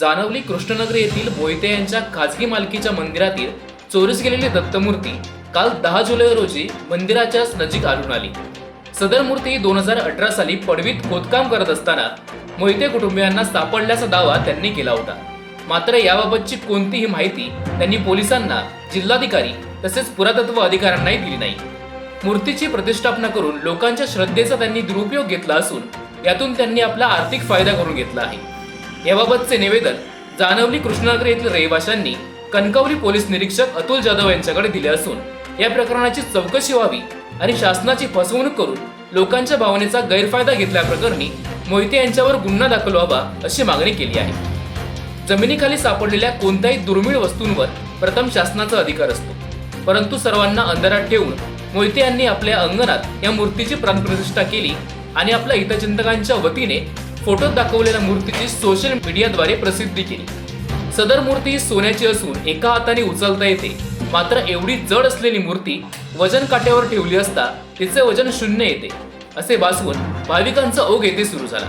जानवली कृष्णनगर येथील मोहिते यांच्या खाजगी मालकीच्या मंदिरातील चोरीस गेलेली दत्तमूर्ती काल दहा जुलै रोजी मंदिराच्याच नजीक आढळून आली. सदर मूर्ती दोन हजार अठरा साली पडवीत खोदकाम करत असताना मोहिते कुटुंबियांना सापडल्याचा दावा त्यांनी केला होता. मात्र याबाबतची कोणतीही माहिती त्यांनी पोलिसांना जिल्हाधिकारी तसेच पुरातत्व अधिकाऱ्यांनाही दिली नाही. मूर्तीची प्रतिष्ठापना करून लोकांच्या श्रद्धेचा त्यांनी दुरुपयोग घेतला असून यातून त्यांनी आपला आर्थिक फायदा करून घेतला आहे. याबाबतचे निवेदन जानवली कृष्णनगर येथील रहिवाशांनी कणकवली पोलीस निरीक्षक अतुल जाधव यांच्याकडे दिले असून या प्रकरणाची चौकशी व्हावी आणि शासनाची फसवणूक करून लोकांच्या भावनेचा गैरफायदा घेतल्याप्रकरणी मोहिते यांच्यावर गुन्हा दाखल व्हावा अशी मागणी केली आहे. जमिनीखाली सापडलेल्या कोणत्याही दुर्मिळ वस्तूंवर प्रथम शासनाचा अधिकार असतो. परंतु सर्वांना अंधारात ठेवून मोहिते यांनी आपल्या अंगणात या मूर्तीची प्राणप्रतिष्ठा केली आणि आपल्या हितचिंतकांच्या वतीने फोटोत दाखवलेल्या मूर्तीची सोशल मीडियाद्वारे प्रसिद्धी केली. सदर मूर्ती ही सोन्याची असून एका हाताने उचलता येते. मात्र एवढी जड असलेली मूर्ती वजन काट्यावर ठेवली असता तिचे वजन शून्य येते असे भासवून भाविकांचा ओघ येथे सुरू झाला.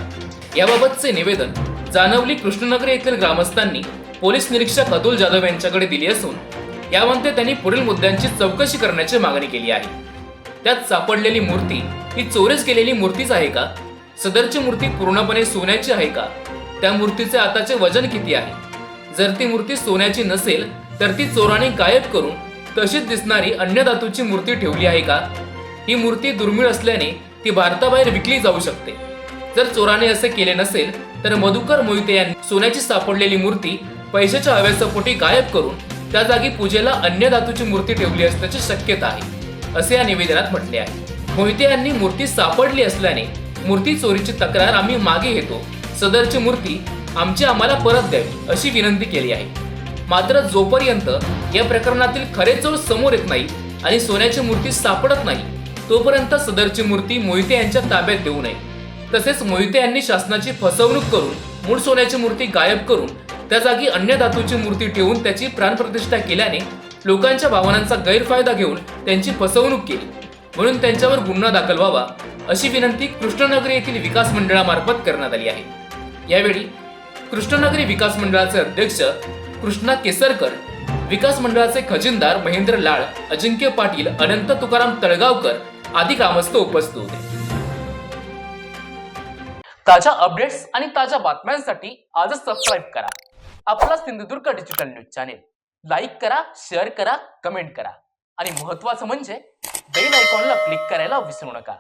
याबाबतचे निवेदन जानवली कृष्णनगर येथील ग्रामस्थांनी पोलीस निरीक्षक अतुल जाधव यांच्याकडे दिली असून यामध्ये त्यांनी पुढील मुद्द्यांची चौकशी करण्याची मागणी केली आहे. त्यात सापडलेली मूर्ती ही चोरीस गेलेली मूर्तीच आहे का? सदरची मूर्ती पूर्णपणे सोन्याची आहे का? त्या मूर्तीचे आताचे वजन किती आहे? जर ती मूर्ती सोन्याची नसेल तर ती चोराने गायब करून तशीच दिसणारी अन्य धातूची मूर्ती ठेवली आहे का? ही मूर्ती दुर्मिळ असल्याने ती भारताबाहेर विकली जाऊ शकते. जर चोराने असे केले नसेल तर मधुकर मोहिते यांनी सोन्याची सापडलेली मूर्ती पैशाच्या हव्यासपोटी गायब करून त्या जागी पूजेला अन्य धातूची मूर्ती ठेवली असण्याची शक्यता आहे असे या निवेदनात म्हटले आहे. मोहिते यांनी मूर्ती सापडली असल्याने मूर्ती चोरीची तक्रार आम्ही मागे घेतो. सदरची मूर्ती आमची आम्हाला परत द्यावी अशी विनंती केली आहे. मात्र जोपर्यंत या प्रकरणातील खरे चोर समोर येत नाही आणि सोन्याची मूर्ती सापडत नाही तोपर्यंत सदरची मूर्ती मोहिते यांच्या ताब्यात देऊ नये. तसेच मोहिते यांनी शासनाची फसवणूक करून मूळ सोन्याची मूर्ती गायब करून त्या जागी अन्य धातूची मूर्ती ठेवून त्याची प्राणप्रतिष्ठा केल्याने लोकांच्या भावनांचा गैरफायदा घेऊन त्यांची फसवणूक केली. म्हणून त्यांच्यावर गुन्हा दाखल व्हावा अशी विनंती कृष्णनगरी येथील विकास मंडळामार्फत करण्यात आली आहे. यावेळी कृष्णनगरी विकास मंडळाचे अध्यक्ष कृष्णा केसरकर विकास मंडळाचे खजिनदार महेंद्र लाळ अजिंक्य पाटील अनंत तुकाराम तळगावकर आदी ग्रामस्थ उपस्थित होते. ताज्या अपडेट्स आणि ताज्या बातम्यांसाठी आजच सबस्क्राईब करा. आपला Sindhudurg digital news channel. Like करा शेअर करा कमेंट करा. आणि महत्वाचं म्हणजे बेल आयकॉनला क्लिक करायला विसरू नका.